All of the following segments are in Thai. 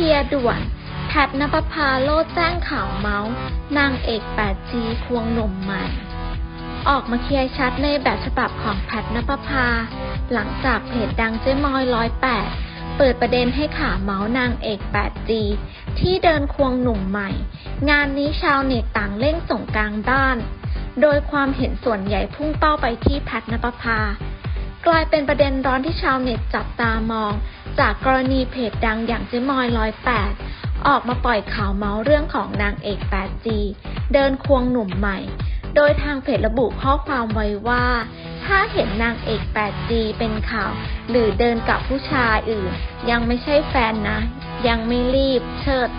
ลียด่วน แพทนปภาโลดแจ้งข่าวเมาส์ นางเอก 8G ควงหนุ่มใหม่ ออกมาเคลียร์ชัดในแบบฉบับของแพทนปภา หลังจากเพจดังเจ๊มอยร้อยแปดเปิดประเด็นให้ข่าวเมาส์นางเอก 8G ที่เดินควงหนุ่มใหม่ งานนี้ชาวเน็ตต่างเร่งส่งกลางบ้าน โดยความเห็นส่วนใหญ่พุ่งเป้าไปที่แพทนปภากลายเป็นประเด็นร้อนที่ชาวเน็ตจับตามอง จากกรณีเพจดังอย่างเจ๊มอยร้อยแปดออกมาปล่อยข่าวเมาส์เรื่องของนางเอก 8G เดินควงหนุ่มใหม่ โดยทางเพจระบุข้อความไว้ว่า ถ้าเห็นนางเอก 8G เป็นข่าว หรือเดินกับผู้ชายอื่น ยังไม่ใช่แฟนนะ ยังไม่รีบเชิด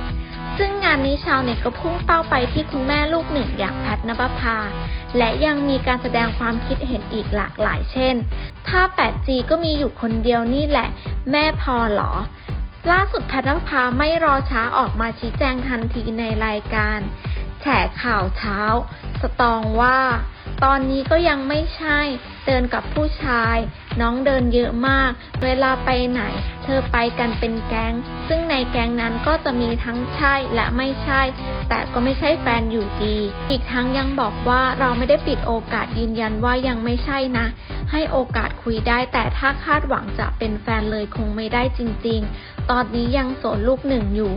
ซึ่งงานนี้ชาวเน็ตก็พุ่งเป้าไปที่คุณแม่ลูกหนึ่งอย่างแพทนปภาและยังมีการแสดงความคิดเห็นอีกหลากหลายเช่น ถ้า 8G ก็มีอยู่คนเดียวนี่แหละ แม่พอเหรอ ล่าสุดแพทนภาไม่รอช้าออกมาชี้แจงทันทีในรายการ แฉข่าวเช้า สตองว่า ตอนนี้ก็ยังไม่ใช่ เดินกับผู้ชาย น้องเดินเยอะมาก เวลาไปไหน เธอไปกันเป็นแก๊ง ซึ่งในแก๊งนั้นก็จะมีทั้งใช่และไม่ใช่ แต่ก็ไม่ใช่แฟนอยู่ดี อีกทั้งยังบอกว่าเราไม่ได้ปิดโอกาสยืนยันว่ายังไม่ใช่นะ ให้โอกาสคุยได้ แต่ถ้าคาดหวังจะเป็นแฟนเลยคงไม่ได้จริง ๆ ตอนนี้ยังโสดลูกหนึ่งอยู่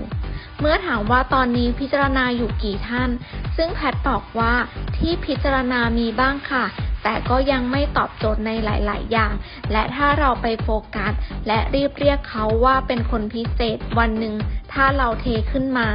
เมื่อถามว่าตอนนี้พิจารณาอยู่กี่ท่าน ซึ่งแพทบอกว่าที่พิจารณามีบ้างค่ะแต่ก็ยังไม่ตอบโจทย์ในหลาย ๆ อย่าง และถ้าเราไปโฟกัส และรีบเรียกเขาว่าเป็นคนพิเศษวันหนึ่ง ถ้าเราเทขึ้นมา